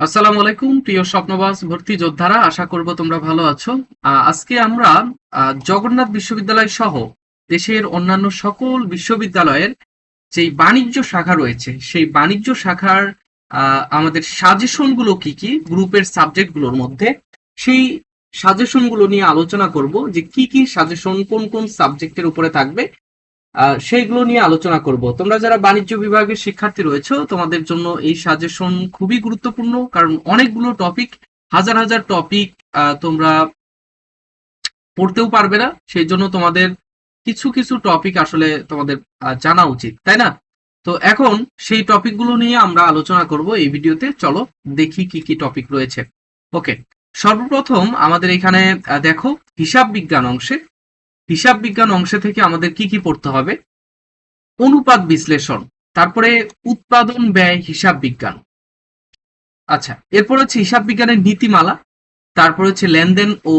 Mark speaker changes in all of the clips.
Speaker 1: আসসালামু আলাইকুম, প্রিয় স্বপ্নবাস ভর্তি যোদ্ধারা, আশা করব তোমরা ভালো আছো। আজকে আমরা জগন্নাথ বিশ্ববিদ্যালয় সহ দেশের অন্যান্য সকল বিশ্ববিদ্যালয়ের যেই বাণিজ্য শাখা রয়েছে, সেই বাণিজ্য শাখার আমাদের সাজেশনগুলো কি কি, গ্রুপের সাবজেক্টগুলোর মধ্যে, সেই সাজেশনগুলো নিয়ে আলোচনা করব যে কি কি সাজেশন, কোন কোন সাবজেক্টের উপরে থাকবে সেইগুলো নিয়ে আলোচনা করব। তোমরা যারা বাণিজ্য বিভাগের শিক্ষার্থী রয়েছে, তোমাদের জন্য এই সাজেশন খুবই গুরুত্বপূর্ণ, কারণ অনেকগুলো টপিক হাজার হাজার টপিক তোমরা পড়তেও পারবে না। সেই জন্য তোমাদের কিছু কিছু টপিক আসলে তোমাদের জানা উচিত, তাই না? তো এখন সেই টপিকগুলো নিয়ে আমরা আলোচনা করব এই ভিডিওতে। চলো দেখি কি কি টপিক রয়েছে। ওকে সর্বপ্রথম আমাদের এখানে দেখো হিসাব বিজ্ঞান অংশে হিসাব বিজ্ঞান অংশে থেকে আমাদের কি কি পড়তে হবে? অনুপাত বিশ্লেষণ, তারপরে উৎপাদন ব্যয় হিসাব বিজ্ঞান। আচ্ছা এরপর হচ্ছে হিসাব বিজ্ঞানের নীতিমালা, তারপর হচ্ছে লেনদেন ও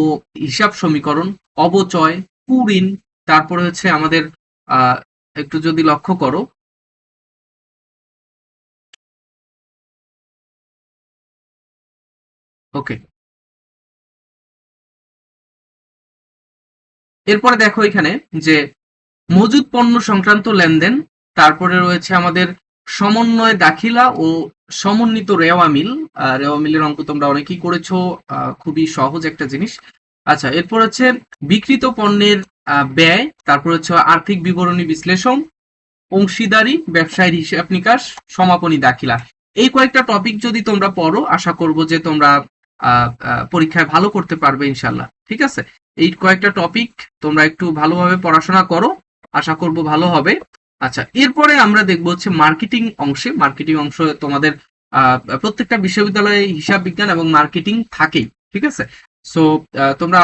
Speaker 1: হিসাব সমীকরণ, অবচয় কুঋণ তারপরে হচ্ছে আমাদের একটু যদি লক্ষ্য করো। ওকে এরপরে দেখো এখানে যে মজুদ পণ্য সংক্রান্ত লেনদেন, তারপরে রয়েছে আমাদের সমন্বয় দাখিলা ও সমন্বিত রেওয়া মিল। রেওয়া মিলের অঙ্ক তোমরা অনেকেই করেছ খুবই সহজ একটা জিনিস। আচ্ছা এরপর হচ্ছে বিকৃত পণ্যের ব্যয়, তারপর হচ্ছে আর্থিক বিবরণী বিশ্লেষণ, অংশীদারি, ব্যবসায়ের হিসাব নিকাশ সমাপনী দাখিলা। এই কয়েকটা টপিক যদি তোমরা পড়ো, আশা করব যে তোমরা পরীক্ষায় ভালো করতে পারবে ইনশাল্লাহ ঠিক আছে? এই কয়েকটা টপিক তোমরা একটু ভালোভাবে পড়াশোনা করো, আশা করব ভালো হবে। আচ্ছা এরপরে আমরা দেখব হচ্ছে মার্কেটিং অংশে। মার্কেটিং অংশ তোমাদের প্রত্যেকটা বিশ্ববিদ্যালয়ে হিসাব বিজ্ঞান এবং মার্কেটিং থাকেই। ঠিক আছে? সো তোমরা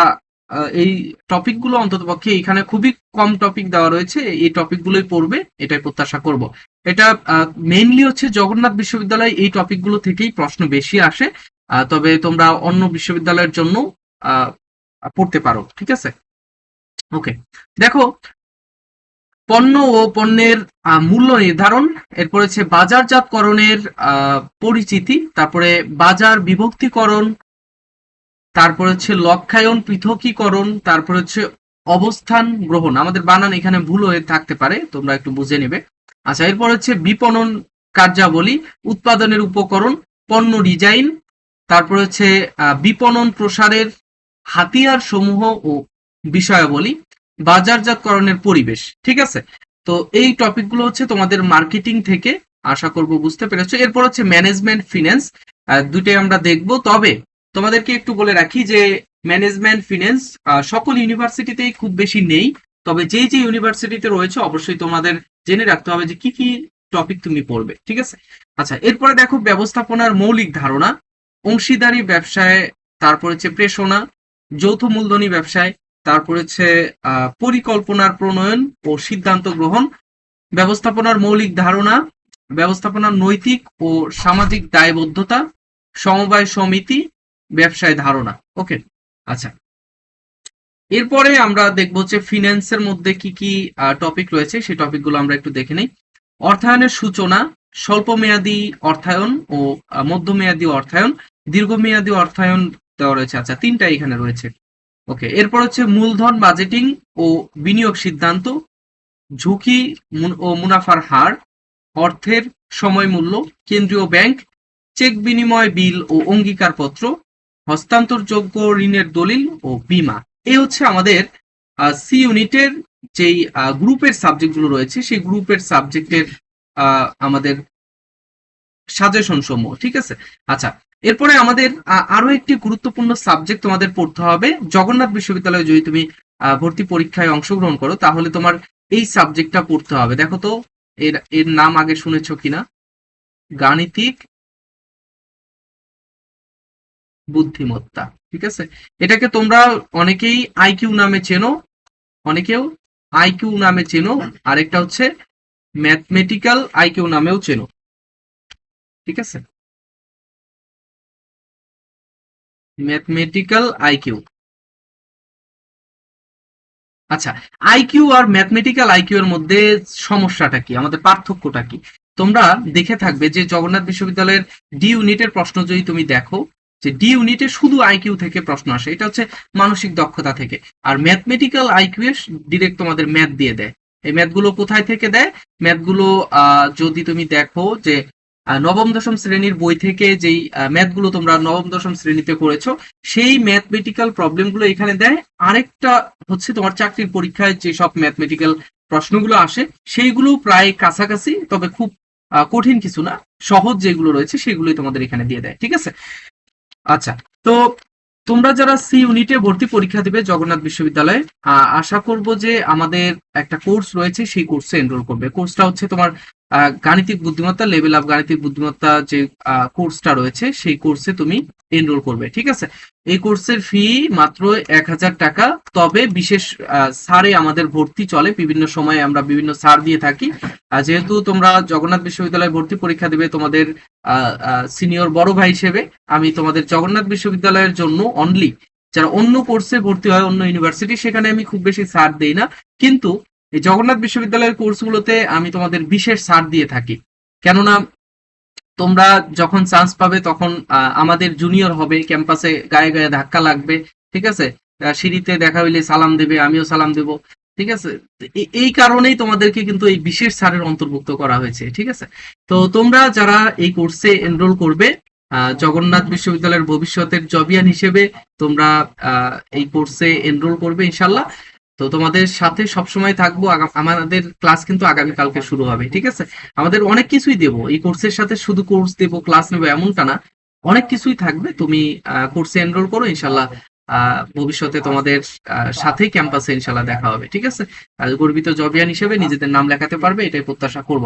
Speaker 1: এই টপিকগুলো অন্তত পক্ষে এখানে খুবই কম টপিক দেওয়া রয়েছে। এই টপিকগুলোই পড়বে, এটাই প্রত্যাশা করব। এটা মেইনলি হচ্ছে জগন্নাথ বিশ্ববিদ্যালয় এই টপিকগুলো থেকেই প্রশ্ন বেশি আসে। তবে তোমরা অন্য বিশ্ববিদ্যালয়ের জন্য পড়তে পারো, ঠিক আছে? ওকে দেখো, পণ্য ও পণ্যের মূল্য নির্ধারণ, এরপর হচ্ছে বাজারজাতকরণের পরিচিতি, তারপরে বাজার বিভক্তিকরণ, তারপর হচ্ছে লক্ষায়ন পৃথকীকরণ, তারপর হচ্ছে অবস্থান গ্রহণ। আমাদের বানান এখানে ভুল হয়ে থাকতে পারে, তোমরা একটু বুঝে নেবে। আচ্ছা এরপর হচ্ছে বিপণন কার্যাবলী, উৎপাদনের উপকরণ, পণ্য ডিজাইন তারপর হচ্ছে বিপণন প্রসারের হাতিয়ার সমূহ ও বিষয়াবলী, বাজারজাতকরণের পরিবেশ, ঠিক আছে? তো এই টপিকগুলো হচ্ছে তোমাদের মার্কেটিং থেকে আশা করব বুঝতে পেরেছ। এরপর হচ্ছে ম্যানেজমেন্ট ফিন্যান্স দুটোই আমরা দেখব। তবে তোমাদেরকে একটু বলে রাখি যে ম্যানেজমেন্ট ফিন্যান্স সকল ইউনিভার্সিটিতেই খুব বেশি নেই। তবে যে যে ইউনিভার্সিটিতে রয়েছে, অবশ্যই তোমাদের জেনে রাখতে হবে যে কি কি টপিক তুমি পড়বে, ঠিক আছে? আচ্ছা এরপরে দেখো ব্যবস্থাপনার মৌলিক ধারণা। অংশীদারি ব্যবসায় তারপর হচ্ছে প্রেষণা। যৌথ মূলধনী ব্যবসায় তারপর হচ্ছে পরিকল্পনার প্রণয়ন ও সিদ্ধান্ত গ্রহণ, ব্যবস্থাপনার মৌলিক ধারণা, ব্যবস্থাপনার নৈতিক ও সামাজিক দায়বদ্ধতা, সমবায় সমিতি, ব্যবসায় ধারণা। ওকে আচ্ছা। এরপরে আমরা দেখব হচ্ছে ফিন্যান্সের মধ্যে কি কি টপিক রয়েছে সেই টপিকগুলো আমরা একটু দেখে নেই। অর্থায়নের সূচনা স্বল্পমেয়াদী অর্থায়ন ও মধ্যমেয়াদী অর্থায়ন, দীর্ঘমেয়াদী অর্থায়ন দেওয়া রয়েছে। আচ্ছা তিনটা এখানে রয়েছে। ওকে, এরপর হচ্ছে মূলধন বাজেটিং ও বিনিয়োগ সিদ্ধান্ত, ঝুঁকি ও মুনাফার হার, অর্থের সময় মূল্য, কেন্দ্রীয় ব্যাংক, চেক বিনিময় বিল ও অঙ্গীকারপত্র, হস্তান্তরযোগ্য ঋণের দলিল ও বীমা। এই হচ্ছে আমাদের সি ইউনিটের যেই গ্রুপের সাবজেক্টগুলো রয়েছে, সেই গ্রুপের সাবজেক্টের আমাদের সাজেশন সমূহ, ঠিক আছে? আচ্ছা এরপরে আমাদের আরও একটি গুরুত্বপূর্ণ সাবজেক্ট তোমাদের পড়তে হবে, জগন্নাথ বিশ্ববিদ্যালয়ে যদি তুমি ভর্তি পরীক্ষায় অংশগ্রহণ করো, তাহলে তোমার এই সাবজেক্টটা পড়তে হবে। দেখো তো, এর এর নাম আগে শুনেছো কিনা? গাণিতিক বুদ্ধিমত্তা, ঠিক আছে? এটাকে তোমরা অনেকেই আইকিউ নামে চেনো, অনেকেও আইকিউ নামে চেনো, আরেকটা হচ্ছে ম্যাথমেটিক্যাল আইকিউ নামেও চেনো। ঠিক আছে? Mathematical IQ. আচ্ছা আইকিউ আর ম্যাথমেটিক্যাল আইকিউ এর মধ্যে সমস্যাটা কি? আমাদের পার্থক্যটা কি? তোমরা দেখে থাকবে যে জগন্নাথ বিশ্ববিদ্যালয়ের ডি ইউনিটের প্রশ্ন যদি তুমি দেখো, যে ডি ইউনিটে শুধু আইকিউ থেকে প্রশ্ন আসে, এটা হচ্ছে মানসিক দক্ষতা থেকে। আর ম্যাথমেটিক্যাল আইকিউ ডিরেক্ট তোমাদের ম্যাথ দিয়ে দেয়। এই ম্যাথগুলো কোথায় থেকে দেয়? ম্যাথগুলো যদি তুমি দেখো যে নবম, দশম শ্রেণির বই থেকে যেই ম্যাথগুলো তোমরা নবম, দশম শ্রেণীতে করেছ, সেই ম্যাথমেটিক্যাল প্রবলেমগুলো এখানে দেয়। আরেকটা হচ্ছে তোমার চাকরির পরীক্ষায় যে সব ম্যাথমেটিক্যাল প্রশ্নগুলো আসে সেইগুলো প্রায় কাছাকাছি, তবে খুব কঠিন কিছু না। সহজ যেগুলো রয়েছে, সেগুলোই তোমাদের এখানে দিয়ে দেয়। ঠিক আছে? আচ্ছা তো তোমরা যারা সি ইউনিটে ভর্তি পরীক্ষা দিবে জগন্নাথ বিশ্ববিদ্যালয়ে আশা করব যে আমাদের একটা কোর্স রয়েছে, সেই কোর্সে এনরোল করবে। কোর্সটা হচ্ছে তোমার গাণিতিক বুদ্ধিমত্তা লেভেল অফ গাণিতিক বুদ্ধিমত্তা যে কোর্সটা রয়েছে, সেই কোর্সে তুমি এনরোল করবে, ঠিক আছে? এই কোর্সের ফি মাত্র এক হাজার টাকা, তবে বিশেষ ছাড়ে আমাদের ভর্তি চলে, বিভিন্ন সময়ে আমরা বিভিন্ন সার দিয়ে থাকি। যেহেতু তোমরা জগন্নাথ বিশ্ববিদ্যালয়ে ভর্তি পরীক্ষা দেবে তোমাদের সিনিয়র বড় ভাই হিসেবে, আমি তোমাদের জগন্নাথ বিশ্ববিদ্যালয়ের জন্য অনলি যারা অন্য কোর্সে ভর্তি হয়, অন্য ইউনিভার্সিটি সেখানে আমি খুব বেশি সার দেই না। কিন্তু এই জগন্নাথ বিশ্ববিদ্যালয়ের কোর্সগুলোতে আমি তোমাদের বিশেষ ছাড় দিয়ে থাকি। কেননা তোমরা যখন চান্স পাবে তখন আমাদের জুনিয়র হবে ক্যাম্পাসে গায়ে গায়ে ধাক্কা লাগবে, ঠিক আছে? সিঁড়িতে দেখা হইলে সালাম দেবে, আমিও সালাম দেব, ঠিক আছে? এই কারণেই তোমাদেরকে কিন্তু এই বিশেষ ছাড়ের অন্তর্ভুক্ত করা হয়েছে, ঠিক আছে? তো তোমরা যারা এই কোর্সে এনরোল করবে জগন্নাথ বিশ্ববিদ্যালয়ের ভবিষ্যতের জবিয়ান হিসেবে তোমরা এই কোর্সে এনরোল করবে, ইনশাল্লাহ। তো তোমাদের সাথে সবসময় থাকব। আমাদের ক্লাস কিন্তু আগামীকালকে শুরু হবে, ঠিক আছে? আমাদের অনেক কিছুই দেব। এই কোর্সের সাথে শুধু কোর্স দেব ক্লাস নেব এমনটা না। অনেক কিছুই থাকবে। তুমি কোর্সে এনরোল করো, ইনশাল্লাহ ভবিষ্যতে তোমাদের সাথেই ক্যাম্পাসে ইনশাল্লাহ দেখা হবে, ঠিক আছে? গর্বিত জবিয়ান হিসেবে নিজেদের নাম লেখাতে পারবে, এটাই প্রত্যাশা করব।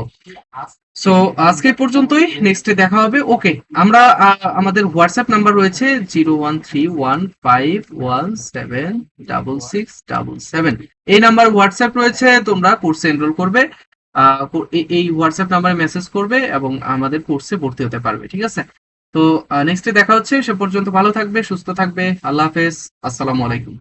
Speaker 1: সো আজকে পর্যন্তই নেক্সটে দেখা হবে ওকে আমরা আমাদের হোয়াটসঅ্যাপ নাম্বার রয়েছে zero one three one five one seven double six double seven এই নাম্বার হোয়াটসঅ্যাপ রয়েছে, তোমরা কোর্সে এনরোল করবে এই হোয়াটসঅ্যাপ নাম্বারে মেসেজ করবে এবং আমাদের কোর্সে ভর্তি হতে পারবে, ঠিক আছে? তো নেক্সটে দেখা হচ্ছে সে পর্যন্ত ভালো থাকবে সুস্থ থাকবে আল্লাহ হাফেজ আসসালামু আলাইকুম।